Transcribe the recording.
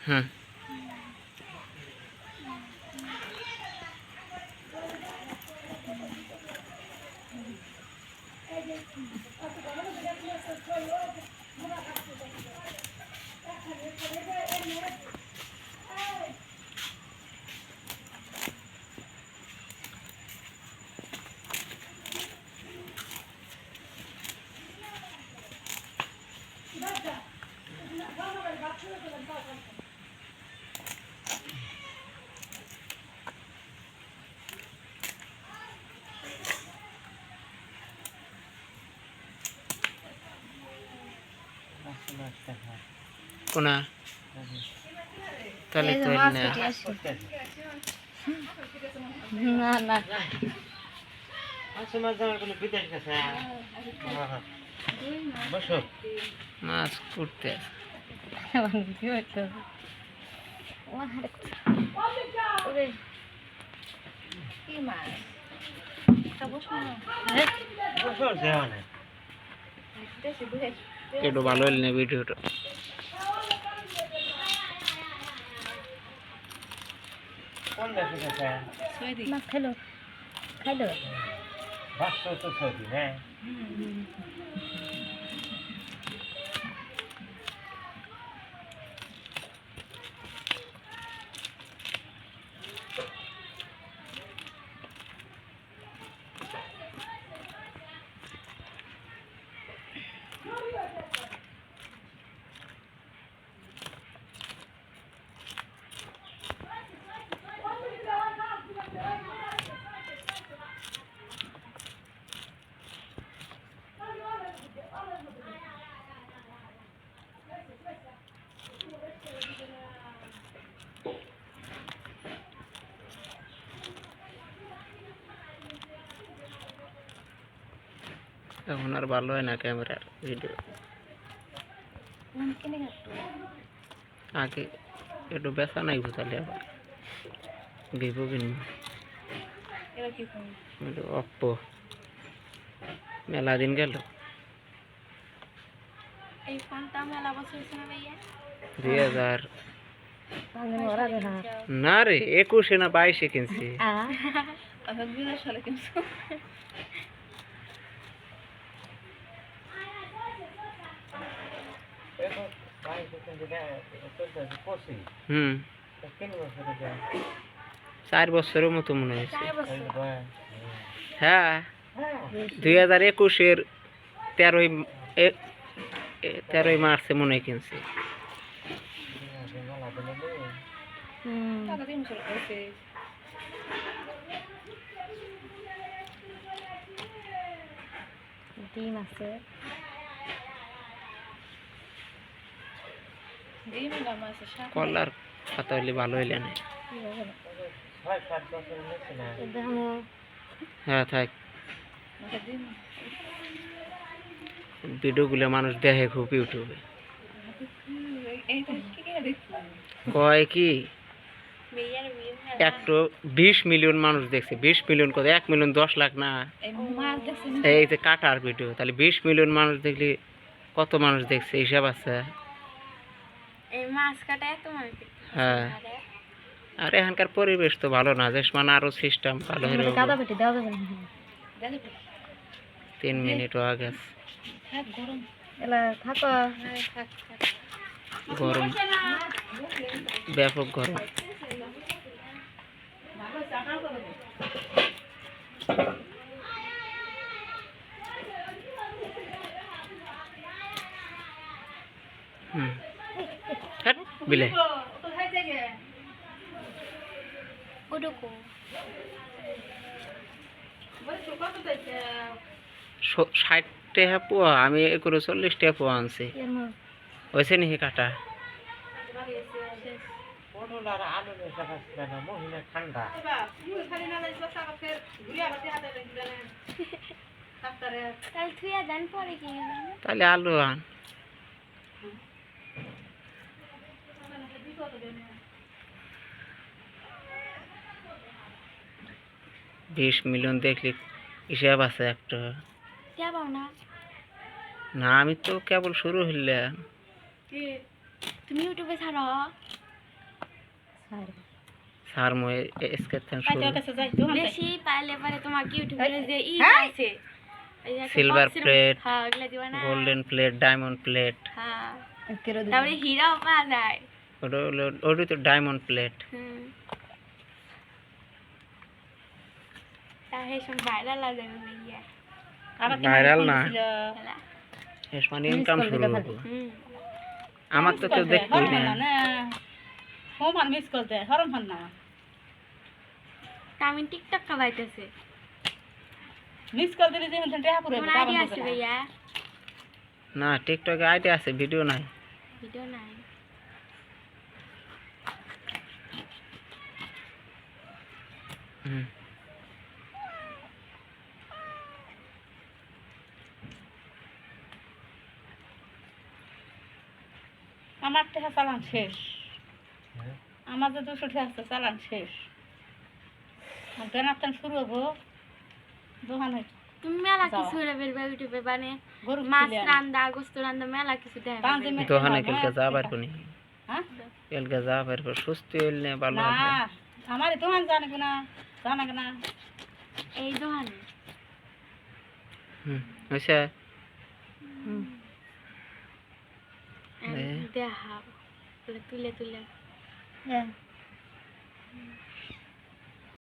হুম কোনা তাহলে তো না না মাছ করতে কি হইতো ওরে কি মাছ বসো দেওয়া নেই একটু ভালো হইল না ভিডিওটা? কোন দেশে গেছে না খাইলো খাইলো বাসো তো সৌদি হ্যাঁ। এখন আর ভালো হয় না ক্যামেরার ভিডিও আগে একটু বেচা নাই তাহলে আবার ভিভো কিনবো অপ্পো মেলা দিন গেল দুই হাজার না রে একুশে না বাইশে কিনছি দুই হাজার সালে কিনছো হুম। তিন বছরে যায় চার বছরের মতো মনে হয়েছে। হ্যাঁ। দুই হাজার একুশের তেরোই তেরোই মার্চে মনে হয় কিনছি। ডিম আছে ডিম দাম আছে কলার পাতা হইলে ভালো হইলে না। হ্যাঁ থাক। ভিডিওগুলো মানুষ দেখে খুব ইউটিউবে। কয় কি? একটু বিশ মিলিয়ন মানুষ দেখছে। বিশ মিলিয়ন কত? এক মিলিয়ন দশ লাখ না? এই যে কাটার ভিডিও, তাহলে বিশ মিলিয়ন মানুষ দেখলে কত মানুষ দেখছে? হিসাব আছে? এই মাছ কাটা এত মানুষ হ্যাঁ আর এখানকার পরিবেশ তো ভালো না যে মানে আরও সিস্টেম ভালো হয়ে বেটি তিন মিনিট আগে থাক গরম। এলা থাকো থাক। গরম। ব্যাপক গরম। বিলে। ওডকো। ষাট টাকা পোয়া আমি করে চল্লিশ টাকা পোয়া আনছি। হয়েছে নাকি কাটা? ঠান্ডা তাহলে আলু আন। বিশ মিলিয়ন দেখলি হিসাব আছে একটা। যাব না। না আমি তো কেবল শুরু হইলাম তুমি ইউটিউবে ছাড়ো। সার মই স্কেচ শুরু। বেশি পাইলে পরে তোমাকে ইউটিউবে যে ই হ্যাঁ? আছে এর- plate, হ্যাঁ ওগুলা দিবা না। গোল্ডেন প্লেট ডায়মন্ড প্লেট হ্যাঁ। দিবি? তারপরে হীরাও পাওয়া যায়। ওটা হলো ওটা তো ডায়মন্ড প্লেট ভাইরাল না মানে ইনকাম শুরু হব। আমার তো কেউ দেখতোই না। আমি টিকটক মিস করে দিলি যে টেহা পুরো তোমার আইডিয়া আছে ভাইয়া? না টিকটকে আইডি আছে ভিডিও নাই। ভিডিও নাই হুম আমার টেহা চালান শেষ। আমার যে দুশো টেহা আছে চালান শেষ। বেনার শুরু হব। দোকানে তুমি মেলা কিছু ইউটিউবে মাছ রান্দা গোস্ত রান্দা মেলা কিছু দেখা পাঁচ দোকানে কালকে যা পারব হ্যাঁ? কালকে সুস্থ হইলে ভালো হবে আমার দোকান জানক না জানক না এই দোকানে হুম হয়েছে দেখা বলে তুলে তুলে। হ্যাঁ।